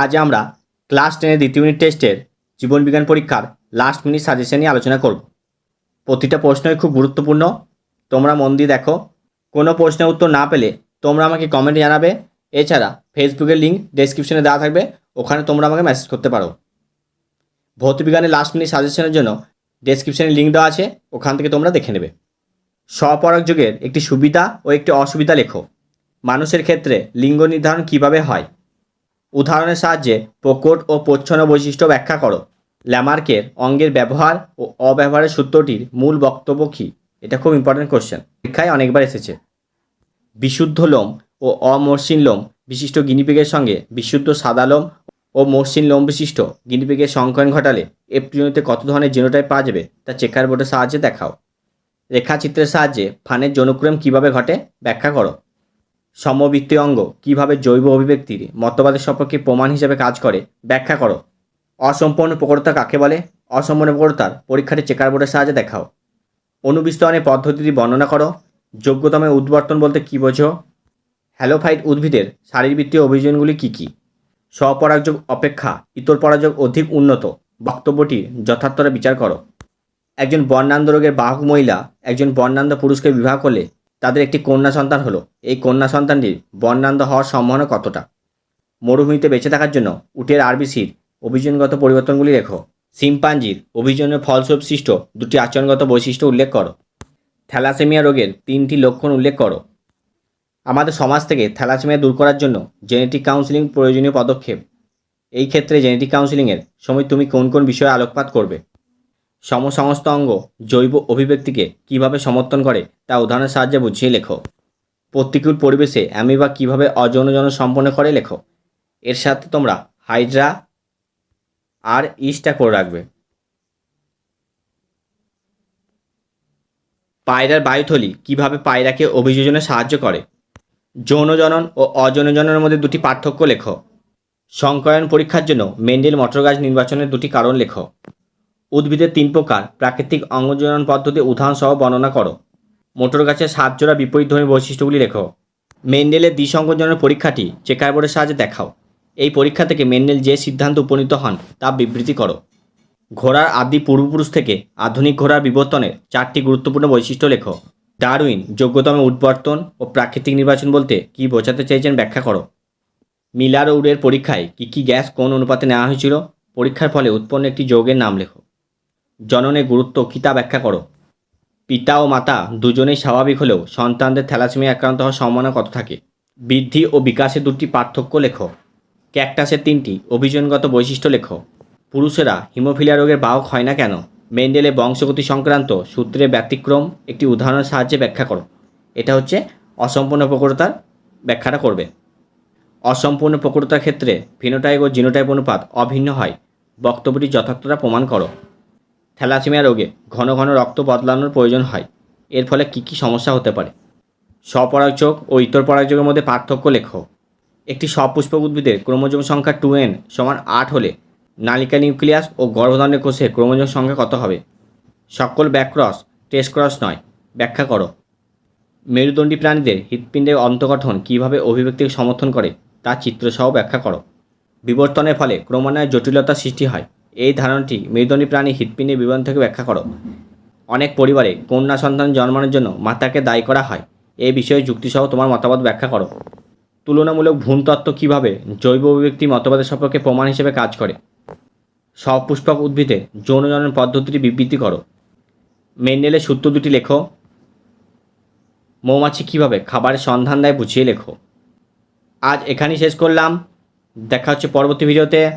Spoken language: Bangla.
আজ আমরা ক্লাস টেনের দ্বিতীয় ইউনিট টেস্টের জীবনবিজ্ঞান পরীক্ষার লাস্ট মিনিট সাজেশন নিয়ে আলোচনা করব। প্রতিটা প্রশ্নই খুব গুরুত্বপূর্ণ। তোমরা মন দিয়ে দেখো। কোনো প্রশ্নের উত্তর না পেলে তোমরা আমাকে কমেন্টে জানাবে। এছাড়া ফেসবুকের লিঙ্ক ডেসক্রিপশনে দেওয়া থাকবে। ওখানে তোমরা আমাকে মেসেজ করতে পারো। ভৌতবিজ্ঞানের লাস্ট মিনিট সাজেশনের জন্য ডেসক্রিপশনে লিঙ্ক দেওয়া আছে। ওখান থেকে তোমরা দেখে নেবে। স্বপরাগ যোগের একটি সুবিধা ও একটি অসুবিধা লেখো। মানুষের ক্ষেত্রে লিঙ্গ নির্ধারণ কীভাবে হয়? উদাহরণের সাহায্যে প্রকট ও প্রচ্ছন্ন বৈশিষ্ট্য ব্যাখ্যা করো। ল্যামার্কের অঙ্গের ব্যবহার ও অব্যবহারের সূত্রটির মূল বক্তব্য কী? এটা খুব ইম্পর্টেন্ট কোশ্চেন পরীক্ষায় অনেকবার এসেছে। বিশুদ্ধ লোম ও অমসৃণ লোম বিশিষ্ট গিনিপিগের সঙ্গে বিশুদ্ধ সাদা লোম ও মসৃণ লোম বিশিষ্ট গিনিপিগের সংকয়ন ঘটালে এপ্রিয়নিতে কত ধরনের জিনোটাইপ পাওয়া যাবে, তা চেকার বোর্ডের সাহায্যে দেখাও। রেখাচিত্রের সাহায্যে ফানের যৌনক্রম কীভাবে ঘটে, ব্যাখ্যা করো। সমবৃত্তীয় অঙ্গ, কীভাবে জৈব অভিব্যক্তির মতবাদের সম্পর্কে প্রমাণ হিসেবে কাজ করে, ব্যাখ্যা করো। অসম্পূর্ণ প্রকটতা কাকে বলে? অসম্পূর্ণ প্রকটতার পরীক্ষাটি চেকার বোর্ডের সাহায্যে দেখাও। অনুবিস্তরণের পদ্ধতিটি বর্ণনা করো। যোগ্যতমের উদ্বর্তন বলতে কী বোঝো? হ্যালোফাইট উদ্ভিদের শারীরবৃত্তীয় অভিযোজনগুলি কী কী? স্বপরাগযোগ অপেক্ষা, ইতর পরাযোগ অধিক উন্নত বক্তব্যটি যথার্থরা বিচার করো। একজন বর্ণান্ধ রোগের বাহক মহিলা একজন বর্ণান্ধ পুরুষকে বিবাহ করলে তাদের একটি কন্যা সন্তান হলো। এই কন্যা সন্তানটির বর্ণান্ধ হওয়ার সম্ভাবনা কতটা? মরুভূমিতে বেঁচে থাকার জন্য উটের আরবিসির অভিযোজনগত পরিবর্তনগুলি লেখো। সিম্পাঞ্জির অভিযোজনের ফলস্বরূপ সৃষ্ট দুটি আচরণগত বৈশিষ্ট্য উল্লেখ করো। থ্যালাসেমিয়া রোগের তিনটি লক্ষণ উল্লেখ করো। আমাদের সমাজ থেকে থ্যালাসেমিয়া দূর করার জন্য জেনেটিক কাউন্সিলিং প্রয়োজনীয় পদক্ষেপ। এই ক্ষেত্রে জেনেটিক কাউন্সিলিংয়ের সময় তুমি কোন কোন বিষয়ে আলোকপাত করবে? সমসমস্ত অঙ্গ জৈব অভিব্যক্তিকে কীভাবে সমর্থন করে তা উদাহরণের সাহায্যে বুঝিয়ে লেখো। প্রতিকূল পরিবেশে অ্যামিবা কীভাবে অযৌনজন সম্পন্ন করে লেখো। এর সাথে তোমরা হাইড্রা আর ইস্টটা করে রাখবে। পায়রার বায়ুথলি কীভাবে পায়রাকে অভিযোজনে সাহায্য করে। যৌনজনন ও অযৌনজনের মধ্যে দুটি পার্থক্য লেখো। সংকয়ন পরীক্ষার জন্য মেন্ডেল মটর গাছ নির্বাচনের দুটি কারণ লেখো। উদ্ভিদের তিন প্রকার। প্রাকৃতিক অঙ্গজনন পদ্ধতি, উদাহরণসহ বর্ণনা করো। মোটর গাছের সাত জোড়া বিপরীতধর্মী বৈশিষ্ট্যগুলি লেখো। মেন্ডেলের দ্বিসংযোজনের পরীক্ষাটি চেকার বোর্ডের সাহায্যে দেখাও। এই পরীক্ষা থেকে মেন্ডেল যে সিদ্ধান্ত উপনীত হন, তা বিবৃতি করো। ঘোড়ার আদি পূর্বপুরুষ থেকে আধুনিক ঘোড়ার বিবর্তনের চারটি গুরুত্বপূর্ণ বৈশিষ্ট্য লেখো। ডারউইন, যোগ্যতম উদ্বর্তন ও প্রাকৃতিক নির্বাচন বলতে কী বোঝাতে চাইছেন ব্যাখ্যা করো। মিলার উডের পরীক্ষায় কী কী গ্যাস কোন অনুপাতে নেওয়া হয়েছিল? পরীক্ষার ফলে উৎপন্ন একটি যৌগের নাম লেখো। জননের গুরুত্ব কী তা ব্যাখ্যা করো। পিতা ও মাতা দুজনেই স্বাভাবিক হলেও সন্তানদের থ্যালাসেমিয়া আক্রান্ত হওয়ার সম্ভাবনা কত থাকে? বৃদ্ধি ও বিকাশে দুটি পার্থক্য লেখো। ক্যাকটাসের তিনটি অভিযোজনগত বৈশিষ্ট্য লেখো। পুরুষেরা হিমোফিলিয়া রোগের বাহক হয় না কেন? মেন্ডেলে বংশগতি সংক্রান্ত সূত্রের ব্যতিক্রম একটি উদাহরণের সাহায্যে ব্যাখ্যা করো। এটা হচ্ছে অসম্পূর্ণ প্রকটতার ব্যাখ্যাটা করবে। অসম্পূর্ণ প্রকটতার ক্ষেত্রে ফিনোটাইপ ও জিনোটাইপ অনুপাত অভিন্ন হয়। বক্তব্যটি যথার্থতা প্রমাণ করো। থ্যালাসেমিয়া রোগে ঘন ঘন রক্ত বদলানোর প্রয়োজন হয়। এর ফলে কী কী সমস্যা হতে পারে? স্বপরাগযোগ ও ইতর পরাগযোগের মধ্যে পার্থক্য লেখো। একটি সপুষ্পক উদ্ভিদের ক্রোমোজোম সংখ্যা টু এন সমান আট হলে নালিকা নিউক্লিয়াস ও গর্ভধারণের কোষে ক্রোমোজোম সংখ্যা কত হবে? সকল ব্যাক্রস টেস্ট ক্রস নয়, ব্যাখ্যা করো। মেরুদণ্ডী প্রাণীদের হৃৎপিণ্ডের অন্তগঠন কীভাবে অভিব্যক্তিকে সমর্থন করে তা চিত্রসহ ব্যাখ্যা করো। বিবর্তনের ফলে ক্রমান্বয়ে জটিলতা সৃষ্টি হয়। এই ধারণাটি মেরুদণ্ডী প্রাণী হৃৎপিণ্ডের বিবরণ থেকে ব্যাখ্যা করো। অনেক পরিবারে কন্যা সন্তান জন্মানোর জন্য মাতাকে দায়ী করা হয়। এই বিষয়ে যুক্তিসহ তোমার মতামত ব্যাখ্যা করো। তুলনামূলক ভ্রূণতত্ত্ব কীভাবে জৈব অভিব্যক্তি মতবাদের সম্পর্কে প্রমাণ হিসেবে কাজ করে? সপুষ্পক উদ্ভিদে যৌনজনন পদ্ধতিটি বিবৃতি করো। মেন্ডেলের সূত্র দুটি লেখো। মৌমাছি কীভাবে খাবারের সন্ধান দেয় বুঝিয়ে লেখো। আজ এখানেই শেষ করলাম। দেখা হচ্ছে পরবর্তী ভিডিওতে।